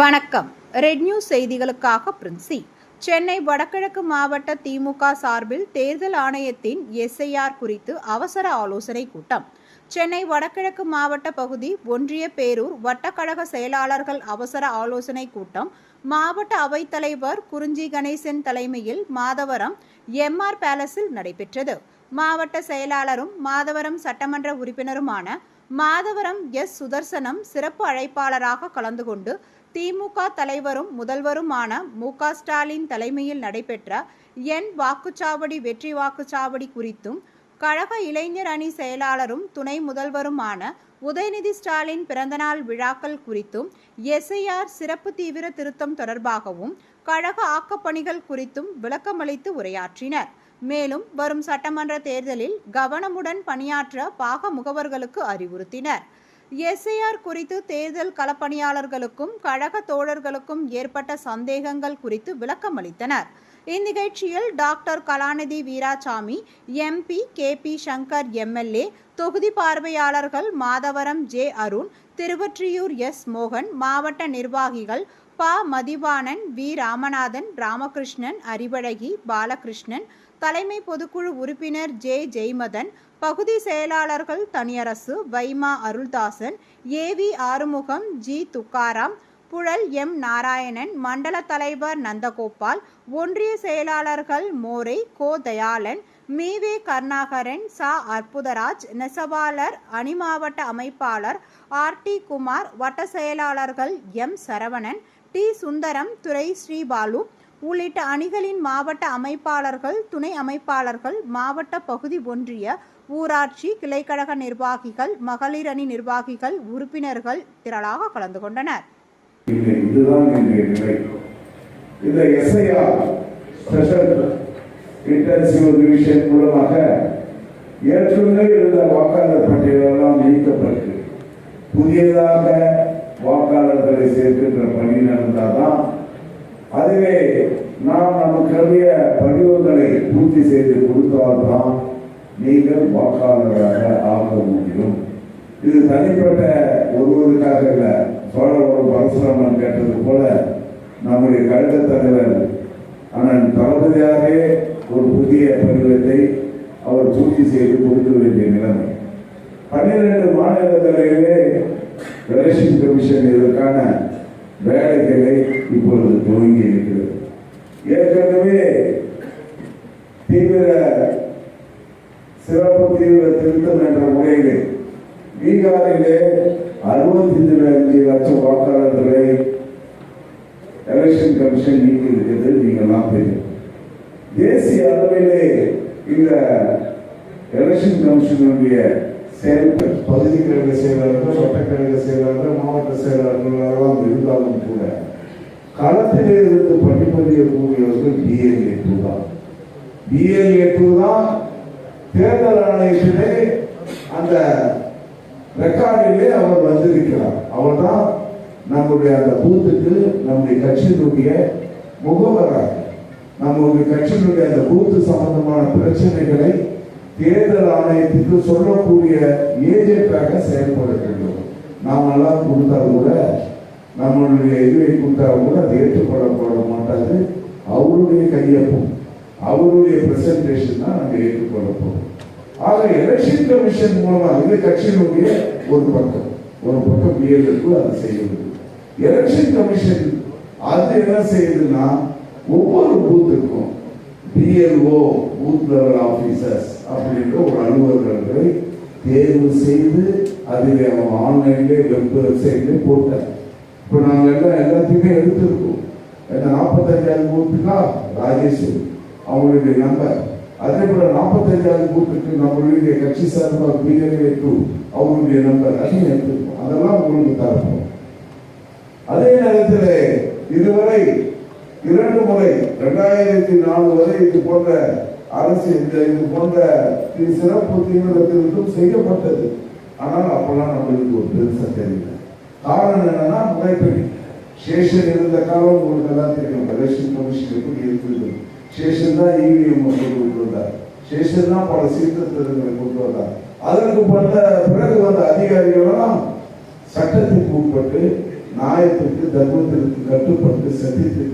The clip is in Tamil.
வணக்கம். ரெட் நியூஸ் செய்திகளுக்காக பிரின்சி. சென்னை வடகிழக்கு மாவட்ட திமுக சார்பில் தேர்தல் ஆணையத்தின் எஸ்ஐஆர் குறித்து அவசர ஆலோசனை கூட்டம். சென்னை வடகிழக்கு மாவட்ட பகுதி ஒன்றிய பேரூர் வட்டக்கழக செயலாளர்கள் அவசர ஆலோசனை கூட்டம். மாவட்ட அவைத்தலைவர் குறிஞ்சி கணேசன் தலைமையில் மாதவரம் எம்ஆர் பேலஸில் நடைபெற்றது. மாவட்ட செயலாளரும் மாதவரம் சட்டமன்ற உறுப்பினருமான மாதவரம் எஸ் சுதர்சனம் சிறப்பு அழைப்பாளராக கலந்து கொண்டு திமுக தலைவரும் முதல்வருமான மு க ஸ்டாலின் தலைமையில் நடைபெற்ற என் வாக்குச்சாவடி வெற்றி வாக்குச்சாவடி குறித்தும் கழக இளைஞர் அணி செயலாளரும் துணை முதல்வருமான உதயநிதி ஸ்டாலின் பிறந்தநாள் விழாக்கள் குறித்தும் எஸ்ஐஆர் சிறப்பு தீவிர திருத்தம் தொடர்பாகவும் கழக ஆக்கப்பணிகள் குறித்தும் விளக்கமளித்து உரையாற்றினர். மேலும் வரும் சட்டமன்ற தேர்தலில் கவனமுடன் பணியாற்ற பாக முகவர்களுக்கு அறிவுறுத்தினர். எஸ்ஐஆர் குறித்து தேர்தல் களப்பணியாளர்களுக்கும் கழக தோழர்களுக்கும் ஏற்பட்ட சந்தேகங்கள் குறித்து விளக்கமளித்தனர் இந்நிகழ்ச்சியில் doctor Kalanithi Veeraswamy MP K P Shankar MLA தொகுதி பார்வையாளர்கள் மாதவரம் ஜே அருண் திருவற்றியூர் எஸ் மோகன் மாவட்ட நிர்வாகிகள் ப மதிவாணன் வி ராமநாதன் ராமகிருஷ்ணன் அறிவழகி பாலகிருஷ்ணன் தலைமை பொதுக்குழு உறுப்பினர் ஜே ஜெய்மதன் பகுதி செயலாளர்கள் Thaniyarasu Vaima Aruldasan AV Arumugam G Tukaram Puzhal M Narayanan மண்டல தலைவர் நந்தகோபால் ஒன்றிய செயலாளர்கள் மோரை கோ தயாளன் மீவே கருணாகரன் சா அற்புதராஜ் நெசவாளர் அணிமாவட்ட அமைப்பாளர் ஆர் டி குமார் வட்ட செயலாளர்கள் எம் சரவணன் டி சுந்தரம் துரை ஸ்ரீபாலு உள்ளிட்ட அணிகளின் மாவட்ட அமைப்பாளர்கள் துணை அமைப்பாளர்கள் மாவட்ட பகுதி ஒன்றிய ஊராட்சி கிளைக்கழக நிர்வாகிகள் மகளிர் அணி நிர்வாகிகள் உறுப்பினர்கள் திரளாக கலந்து கொண்டனர். இந்த எஸ்ஐஆர் ஸ்பெஷல் இன்டென்சிவ் டிவிஷன் மூலமாக ஏற்கனவே இருந்த வாக்காளர் பட்டியலெல்லாம் நீக்கப்பட்டு புதியதாக வாக்காளர்களை சேர்க்கின்ற பணி நடந்தால்தான் அதுவே நாம் நமக்குரிய படிவங்களை பூர்த்தி செய்து கொடுத்தால்தான் நீங்கள் வாக்காளராக ஆக முடியும். இது தனிப்பட்ட ஒருவருக்காக இல்லை சோழவரம் பரசுராமன் கேட்டது போல நம்முடைய கழக தலைவர் அண்ணன் தளபதியாகவே ஒரு புதிய படிவத்தை அவர் பூர்த்தி செய்து கொடுக்க வேண்டிய நிலைமை. பன்னிரண்டு மாநிலங்களிலே எலெக்ஷன் கமிஷன் இதற்கான வேலைகளை இப்பொழுது துவங்கி இருக்கிறது. ஏற்கனவே தீவிர சிறப்பு தீவிர திருத்தம் என்ற முறையிலே பீகாரிலே அறுபத்தி அஞ்சு லட்சம் வாக்காளர்களை எலெக்ஷன் கமிஷன் நீக்கி இருக்கிறது நீங்கள்லாம் தெரியும். தேசிய அளவிலே இந்த எலெக்ஷன் கமிஷனுடைய செயல்பு பகுதி கழக செயலாளர்கள் வட்டக்கழக செயலாளர்கள் மாவட்ட செயலாளர்கள் இருந்தாலும் கூட களத்திலே இருந்து பணிபுரியக்கூடியவர்கள் பிஎல்ஏ டூ தான். பிஎல்ஏ டூ தான் தேர்தல் ஆணையத்திலே அந்த ரெக்கார்டிலே அவர் வந்திருக்கிறார். அவர் தான் நம்முடைய அந்த பூத்துக்கு நம்முடைய கட்சியினுடைய முகவராக நம்முடைய கட்சியினுடைய அந்த பூத்து சம்பந்தமான பிரச்சனைகளை தேர்தல் ஆணையத்துக்கு சொல்லக்கூடிய ஏஜென்ட்டாக செயல்பட வேண்டும். நாம் எல்லாம் கொடுத்தா கூட நம்மளுடைய இதுவை கொடுத்தா கூட அது ஏற்றுக்கொள்ளப்பட மாட்டாது. அவருடைய கையொப்பம் அவருடைய பிரசன்டேஷன் தான் நாங்கள் ஏற்றுக்கொள்ள போறோம் ஆக எலெக்ஷன் கமிஷன் மூலமாக இது கட்சியினுடைய ஒரு பக்கம். ஒரு பக்கம் பிஎல்க்கு அது செய்யுது எலெக்ஷன் கமிஷன் அது என்ன செய்யுதுன்னா ஒவ்வொரு பூத்துக்கும் பிஎல்ஓ பூத் லெவல் ஆஃபீஸர்ஸ் அப்படின்ற ஒரு அலுவலர்களை தேர்வு செய்து அதில் அவன் ஆன்லைன்லேயே வெப் வெப்சைட்லேயே போட்டார். இப்போ நாங்கள் எல்லாம் எல்லாத்தையுமே எடுத்திருக்கோம். ஏன்னா நாற்பத்தஞ்சாயிரம் தான் ராஜேஸ்வரி அவங்களுடைய நம்பர் அதே போல நாற்பத்தஞ்சாவது பூத்துக்கு நம்மளுடைய கட்சி சார்பாக பிஜேபி டூ அவங்களுடைய நம்பர் அதையும் எடுத்திருக்கோம். அதெல்லாம் உங்களுக்கு தரப்போம். அதே நேரத்தில் இதுவரை இரண்டு முறை ரெண்டாயிரத்தி நாலு வரை இது போன்ற அரசு இந்த இது போன்ற சிறப்பு தீவிரத்திற்கும் செய்யப்பட்டது. ஆனால் அப்பெல்லாம் நம்மளுக்கு ஒரு பெருசா தெரியல. காரணம் என்னன்னா முறைப்படி. சேஷன் இருந்த காலம் உங்களுக்கு எல்லாம் தெரியும். எலெக்ஷன் கமிஷன் எப்படி இருக்குது சேஷன் தான் இவிஎம் கொண்டு வந்தார். சேஷன் தான் பல சீர்திருத்தங்களை கொண்டு வந்தார். அதற்கு பண்ண பிறகு வந்த அதிகாரிகளெல்லாம் சட்டத்திற்கு உட்பட்டு நியாயத்திற்கு தர்மத்திற்கு கட்டுப்பட்டு சத்தியத்திற்கு